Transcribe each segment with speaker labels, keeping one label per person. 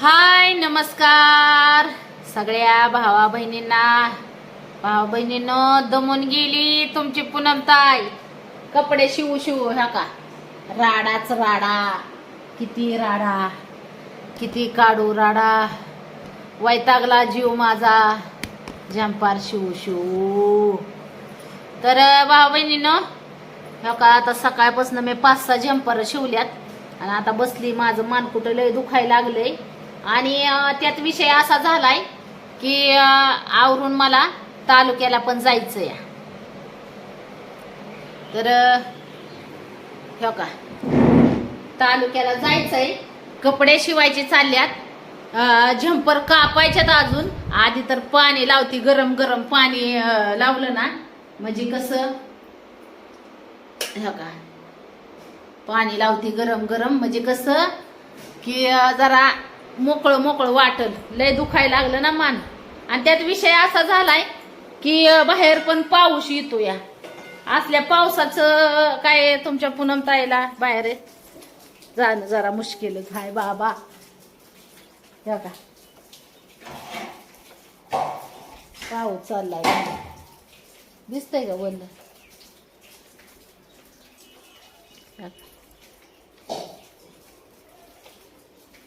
Speaker 1: हाय नमस्कार. सगळ्या भावा बहिणींना. भावा बहिणीनं दमून गेली तुमची पूनमताई कपडे शिवू शिवू ह्या का? राडाच राडा. किती राडा. किती काढू राडा. वैतागला जीव माझा. जंपार शिवू शिवू. तर भावा बहिणीनं ह्या का आता सकाळपासून मी पाच सहा झंपार शिवल्यात. आणि आता बसली माझं मान कुठं लय दुखायला लागलंय. आणि त्यात विषय असा झालाय की आवरून मला तालुक्याला पण जायचंय तर हो का? तालुक्याला जायचंय. कपडे शिवायचे चालल्यात. झंपर कापायच्यात अजून. आधी तर पाणी लावती गरम गरम पाणी लावलं ना. म्हणजे कसं? हो का? पाणी लावती गरम गरम. म्हणजे कसं? की जरा मोकळं मोकळं वाटल लय दुखायला लागलं ना मान. आणि त्यात विषय असा झालाय की बाहेर पण पाऊस येतो या. असल्या पावसाचं काय तुमच्या पुनमताईला बाहेर जाणं जरा मुश्किलच हाय बाबा. या का पाऊस चाललाय. दिसतंय का बंद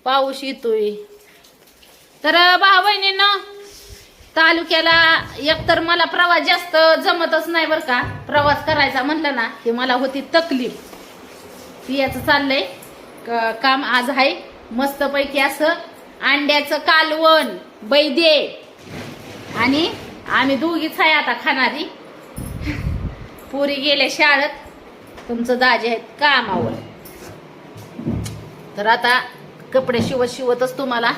Speaker 1: पाऊस येतोय. तर भाऊ बहिणींना तालुक्याला एकतर मला प्रवास जास्त जमतच नाही बरं का. प्रवास करायचा म्हटलं ना की मला होती तकलीफ. पियाचं चाललंय. क- काम आज आहे. मस्तपैकी असं अंड्याचं कालवण बैदे. आणि आम्ही दोघीच आहे आता खाणारी. पुरी गेले शाळेत. तुमचं दाजे आहेत कामावर. तर आता कपडे शिवत शिवतच तुम्हाला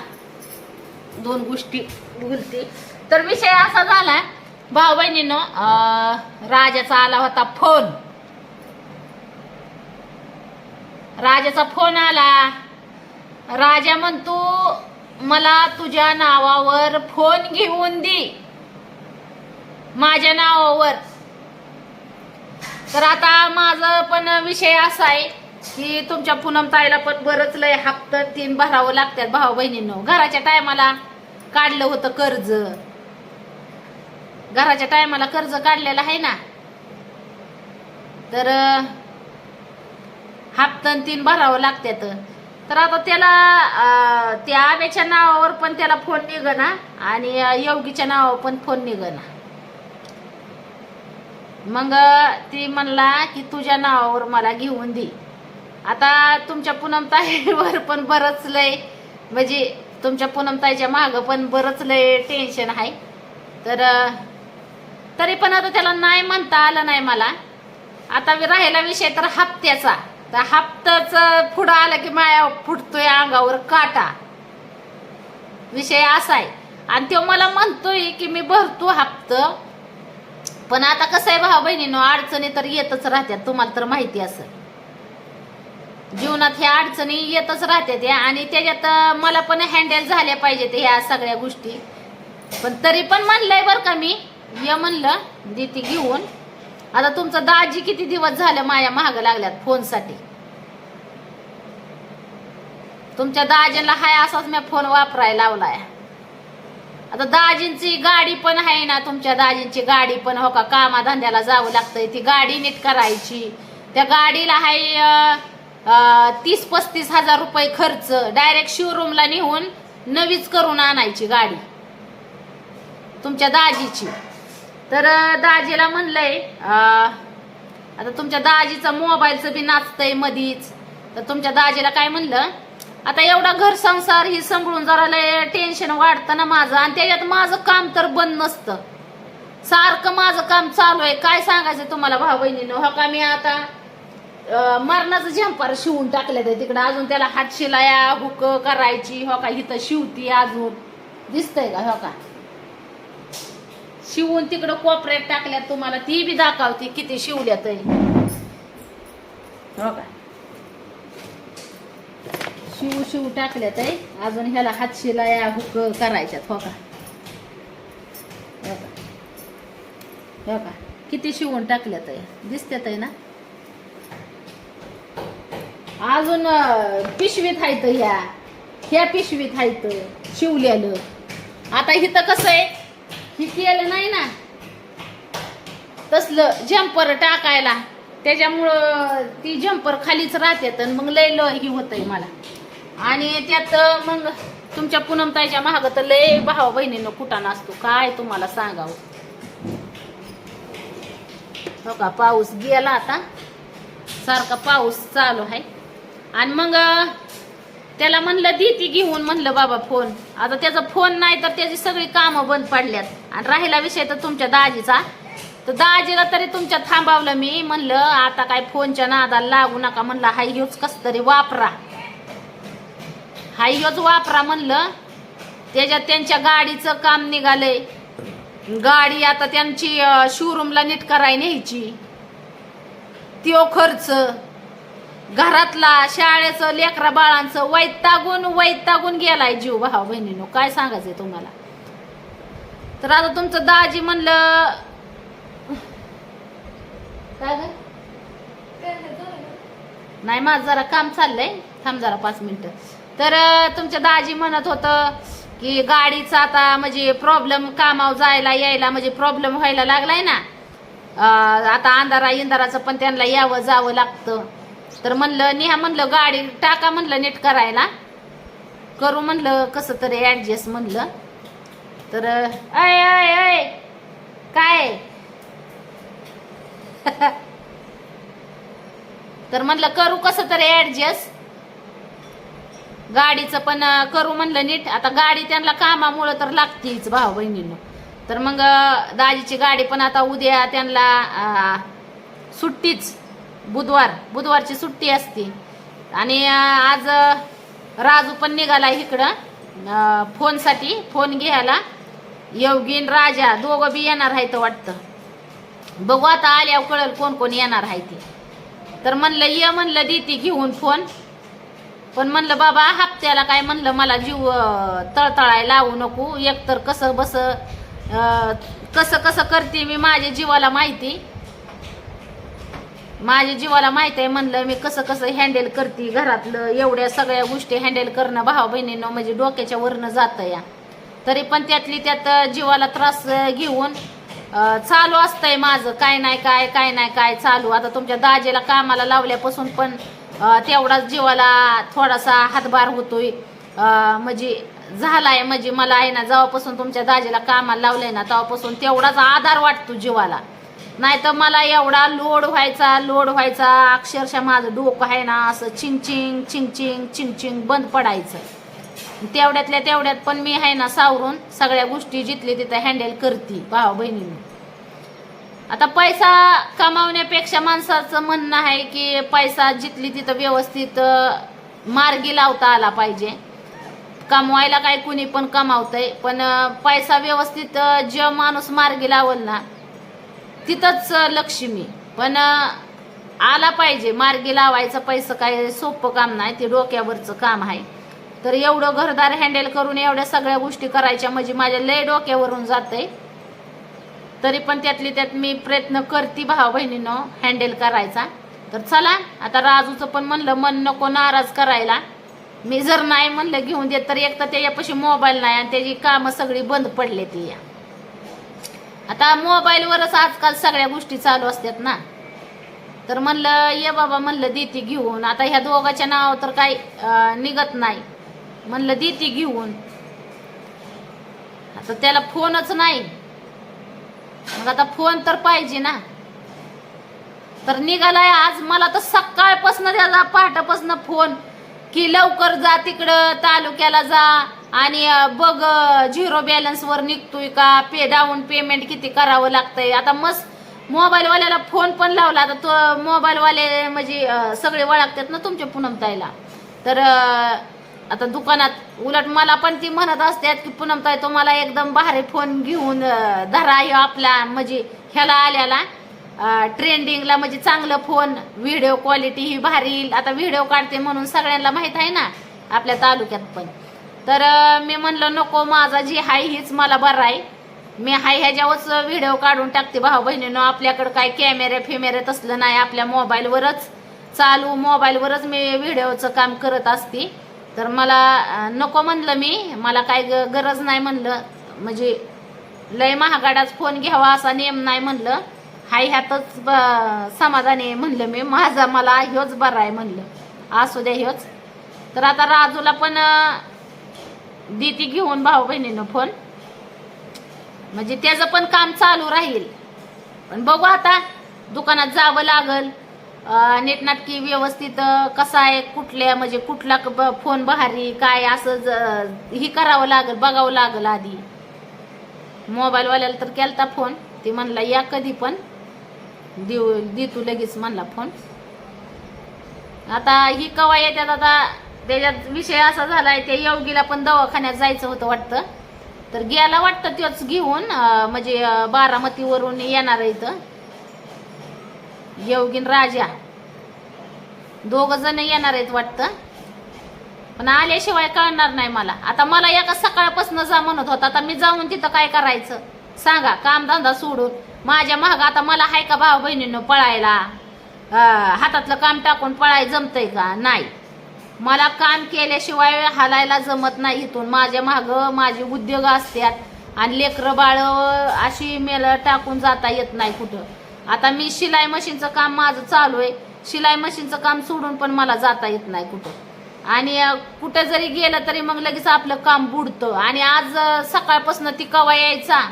Speaker 1: दोन गोष्टी बोलते तर विषय असा झाला भाऊ बहिणीनं राजाचा आला होता फोन राजाचा फोन आला. राजा म्हणतो मला तुझ्या नावावर फोन घेऊन दे. माझ्या नावावर. तर आता माझं पण विषय असा आहे की तुमच्या पूनम ताईला पण बरंच लय हप्त तीन भरावं लागतात भाऊ बहिणींनो. घराच्या टायमाला काढलं होतं कर्ज. घराच्या टायमाला कर्ज काढलेलं आहे ना? तर हप्तन तीन भरावं लागतात. तर आता त्याला त्या आब्याच्या नावावर पण त्याला फोन निघना आणि योगीच्या नावावर पण फोन निघना मग ती म्हणला की तुझ्या नावावर मला घेऊन दे. आता तुमच्या पूनमताईवर पण बरंच लय म्हणजे तुमच्या पूनमताईच्या माग पण बरंच लय टेन्शन आहे. तर तरी पण आता त्याला नाही म्हणता आलं नाही मला. आता राहिला विषय तर हप्त्याचा. तर हप्ताच पुढं आलं की माया फुटतोय अंगावर काटा. विषय असा आहे. आणि तो मला म्हणतोय की मी भरतो हप्त. पण आता कसं आहे भाऊ बहिणीनो अडचणी तर येतच राहत्या तुम्हाला तर माहिती असं जीवनात ह्या अडचणी येतच राहतात या आणि त्याच्यात मला पण हँडल झाल्या पाहिजेत ह्या सगळ्या गोष्टी. पण तरी पण म्हणलंय बरं का मी ये म्हणलं देते घेऊन. आता तुमचं दाजी किती दिवस झालं माया महाग लागल्यात फोनसाठी? तुमच्या दाजीला हाय असाच मी फोन वापरायला लावलाय. आता दाजींची गाडी पण आहे ना तुमच्या दाजींची गाडी पण हो का कामाधंद्याला जावं लागतंय. ती गाडी नीट करायची. त्या गाडीला हाय तीस पस्तीस हजार रुपये खर्च डायरेक्ट शोरूमला नेऊन नवीच करून आणायची गाडी. तुमच्या दाजीची. तर दाजीला म्हणलंय आता तुमच्या दाजीचं मोबाईलचं बी नाचतंय मधीच. तर तुमच्या दाजीला काय म्हणलं आता एवढा घर संसार ही सांभाळून जरा लय टेन्शन वाढतं ना माझं. आणि त्याच्यात माझं काम तर बंद नसतं. सारखं माझं काम चालू आहे. काय सांगायचं तुम्हाला भाऊ बहिणीनं हो का मी आता? मरणाचं झंपार शिवून टाकलं ते तिकडं. अजून त्याला हात शिलाया हुक करायची हो का? इथं शिवती अजून. दिसतंय का हो का? शिवून तिकडं कोपऱ्यात टाकल्यात तुम्हाला. ती बी दाखवते किती शिवल्यात हो का? शिव शिव टाकल्यात आहे. अजून ह्याला हात शिलाया हुक करायच्यात हो का? हो का? हो का? किती शिवून टाकल्यात आहे. दिसत्यात आहे ना? अजून पिशवीत आहेत ह्या. ह्या पिशवीत हायत शिवलेलं. आता इथं कसं आहे? ही केलं नाही ना. तसलं जम्पर टाकायला. त्याच्यामुळं ती जम्पर खालीच राहते तर मग लय ल ही होतंय मला. आणि त्यात मग तुमच्या पूनमताईच्या महाग तर लय भावा बहिणीनं कुटाणा असतो. काय तुम्हाला सांगावं? हो का? पाऊस गेला आता. सारखा पाऊस चालू आहे. आणि मग त्याला म्हणलं दी ती घेऊन म्हणलं बाबा फोन. आता त्याचा फोन नाही तर त्याची सगळी कामं बंद पडल्यात. आणि राहिला विषय तर तुमच्या दाजीचा. तर दाजीला तरी तुमच्या थांबावलं मी. म्हणलं आता काय फोनच्या नादाला लागू नका. म्हणलं हाय ह्योच कस तरी वापरा. हाय ह्योच वापरा म्हणलं. त्याच्यात त्यांच्या गाडीचं काम निघालंय. गाडी आता त्यांची शोरूमला नीट कराय न्यायची. त्यो खर्च. घरातला शाळेचं लेकरा बाळांचं वैतागून वैतागून गेलाय जीव. भावा बहिणीनो काय सांगायचंय तुम्हाला? तर आता तुमचं दाजी म्हणलं काय ग? नाही माझं जरा काम चाललंय. थांब जरा पाच मिनिटं. तर तुमच्या दाजी म्हणत होतं की गाडीचा आता म्हणजे प्रॉब्लेम कामावर जायला यायला म्हणजे प्रॉब्लेम व्हायला लागलाय ना? आता अंधारा इंधाराचं पण त्यांना यावं जावं लागतं. तर म्हणलं निहा म्हणलं गाडी टाका म्हणलं नीट करायला. करू म्हणलं कसं तरी ऍडजस्ट म्हणलं. तर अय अय अय काय? तर म्हणलं करू कसं तरी ऍडजस्ट गाडीचं पण करू म्हणलं नीट. आता गाडी त्यांना कामामुळं तर लागतीच भाऊ बहिणीनं. तर मग दाजीची गाडी पण आता उद्या त्यांना सुट्टीच. बुधवार बुधवारची सुट्टी असते. आणि आज राजू पण निघाला इकडं. फोनसाठी फोन घ्यायला. योगीन राजा दोघं बी येणार आहेत वाटतं. बघू आता आल्यावर कळल कोण कोण येणार आहे ते. तर म्हणलं ये म्हणलं देते घेऊन फोन. पण म्हणलं बाबा हप्त्याला काय म्हणलं मला जीव तळतळाय लावू नको. एकतर कसं बस कसं कसं करते मी माझ्या जीवाला माहिती. माझ्या जीवाला माहीत आहे म्हणलं मी कसं कसं हँडल करते घरातलं एवढ्या सगळ्या गोष्टी हँडल करणं भावा बहिणीनं म्हणजे डोक्याच्या वरनं जातं या. तरी पण त्यातली त्यात जीवाला त्रास घेऊन चालू असतंय माझं काय नाही काय काय नाही काय चालू. आता तुमच्या दाजेला कामाला लावल्यापासून पण तेवढाच जीवाला थोडासा हातभार होतोय. म्हणजे झालाय म्हणजे मला आहे ना जेव्हापासून तुमच्या दाजेला कामाला लावलंय ना तेव्हापासून तेवढाच आधार वाटतो जीवाला. नाही तर मला एवढा लोड व्हायचा लोड व्हायचा अक्षरशः माझं डोकं आहे ना असं चिंचिंग चिंचिंग चिंचिंग बंद पडायचं. तेवढ्यातल्या तेवढ्यात पण मी आहे ना सावरून सगळ्या गोष्टी जिथली तिथं हँडल करते भावा बहिणीने. आता पैसा कमावण्यापेक्षा माणसाचं म्हणणं आहे की पैसा जिथली तिथं व्यवस्थित मार्गी लावता आला पाहिजे. कमवायला काय कुणी पण कमावतंय पण पैसा व्यवस्थित जेव जे माणूस मार्गी लावल ना तिथंच लक्ष्मी. पण आला पाहिजे. मार्गी लावायचं पैसा काय सोपं काम नाही. ते डोक्यावरचं काम आहे. तर एवढं घरदार हँडल करून एवढ्या सगळ्या गोष्टी करायच्या म्हणजे माझ्या लय डोक्यावरून जाते तरी पण त्यातली त्यात मी प्रयत्न करते भावा बहिणीनं हँडल करायचा. तर चला आता राजूचं पण म्हणलं मन नको नाराज करायला. मी जर नाही म्हणलं घेऊन देत तर एक तर त्याच्यापाशी मोबाईल नाही आणि त्याची कामं सगळी बंद पडले ती या. आता मोबाईलवरच आजकाल सगळ्या गोष्टी चालू असतात ना. तर म्हणलं ये बाबा म्हणलं देती घेऊन. आता ह्या दोघाच्या नाव तर काही निघत नाही. म्हणलं देती घेऊन. आता त्याला फोनच नाही. मग आता फोन तर पाहिजे ना. तर निघालाय आज. मला तर सकाळपासून त्याचा पहाटापासून फोन की लवकर जा तिकडं तालुक्याला जा. आणि बघ झिरो बॅलन्सवर निघतोय का? पे डाऊन पेमेंट किती करावं लागतंय? आता मस्त मोबाईलवाल्याला फोन पण लावला. आता तो मोबाईलवाले म्हणजे सगळे वळखतात ना तुमच्या पुनमताईला तर आता दुकानात उलट मला पण ती म्हणत असतात की पुनमताई तुम्हाला एकदम भारी फोन घेऊन धरा ह्यो आपला म्हणजे ह्याला आल्याला. ट्रेंडिंगला म्हणजे चांगलं फोन व्हिडिओ क्वालिटी ही भारी आता व्हिडिओ काढते म्हणून सगळ्यांना माहीत आहे ना आपल्या तालुक्यात पण. तर मी म्हणलं नको माझा जी हाय हीच मला बरं आहे. मी हाय ह्याच्यावरच व्हिडिओ काढून टाकते भाऊ बहिणीनं आपल्याकडं काय कॅमेरे फिमेरे तसलं नाही आपल्या मोबाईलवरच चालू. मोबाईलवरच मी व्हिडिओचं काम करत असते. तर मला नको म्हणलं मी. मला काय गरज नाही म्हणलं. म्हणजे लय महागाडाच फोन घ्यावा असा नेम नाही म्हणलं. हाय ह्यातच ब- समाधानी आहे म्हणलं मी. माझा मला ह्योच बरा आहे म्हणलं. असू द्या ह्योच. तर आता राजूला पण देती घेऊन भाऊ बहिणीनं फोन. म्हणजे त्याचं पण काम चालू राहील. पण बघू आता दुकानात जावं लागल. नेटनाटकी व्यवस्थित कसा आहे कुठल्या म्हणजे कुठला क- फोन बहारी काय असं ज- ही करावं लागल बघावं लागल आधी. मोबाईलवाल्याला तर केलता फोन ते म्हणला या कधी पण. देऊ दे तू लगेच म्हणला फोन. आता ही कवा येतात आता त्याच्यात विषय असा झालाय ते योगीला पण दवाखान्यात जायचं होतं वाटतं. तर गेला वाटतं तोच घेऊन म्हणजे बारामतीवरून येणार इथं. योगीन राजा. दोघ जण येणार आहेत वाटतं. पण आल्याशिवाय कळणार नाही मला. आता मला एका सकाळपासून जा म्हणत होता. आता मी जाऊन तिथं काय करायचं? सांगा कामधंदा सोडून. माझ्या महाग आता मला हाय का भाऊ बहिणीनं पळायला? हातातलं काम टाकून पळाय जमतंय का? नाही. मला काम केल्याशिवाय हालायला जमत नाही इथून. माझ्या माग माझे उद्योग असतात आणि लेकरं बाळ अशी मेल टाकून जाता येत नाही कुठं. आता मी शिलाई मशीनचं काम माझं चालू आहे. शिलाई मशीनचं काम सोडून पण मला जाता येत नाही कुठं. आणि कुठं जरी गेलं तरी मग लगेच आपलं काम बुडतं. आणि आज सकाळपासून ती कवा यायचा?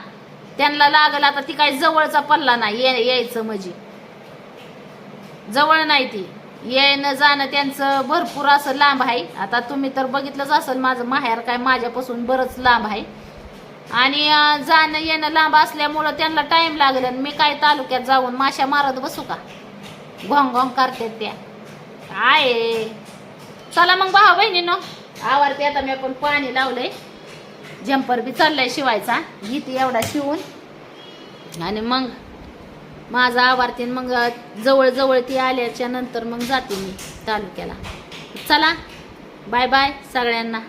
Speaker 1: त्यांना लागल आता ती काही जवळचा पल्ला नाही. ये- यायचं म्हणजे. जवळ नाही ती. येणं जाणं त्यांचं भरपूर असं लांब आहे. आता तुम्ही तर बघितलंच असेल माझं माहेर काय माझ्यापासून बरंच लांब आहे. आणि जाणं येणं लांब असल्यामुळं त्यांना टाईम लागला आणि मी काय तालुक्यात जाऊन माश्या मारत बसू का? घोंग घोंग करतात त्या. काय आहे? चला मग भाऊ बहिणीनो आवडते आता मी पण पाणी लावलंय. जम्पर बी चाललाय शिवायचा. घेते एवढा शिवून. आणि मग माझा आवारतीन मग जवळजवळ ती आल्याच्यानंतर मग जाते मी तालुक्याला. चला बाय बाय सगळ्यांना.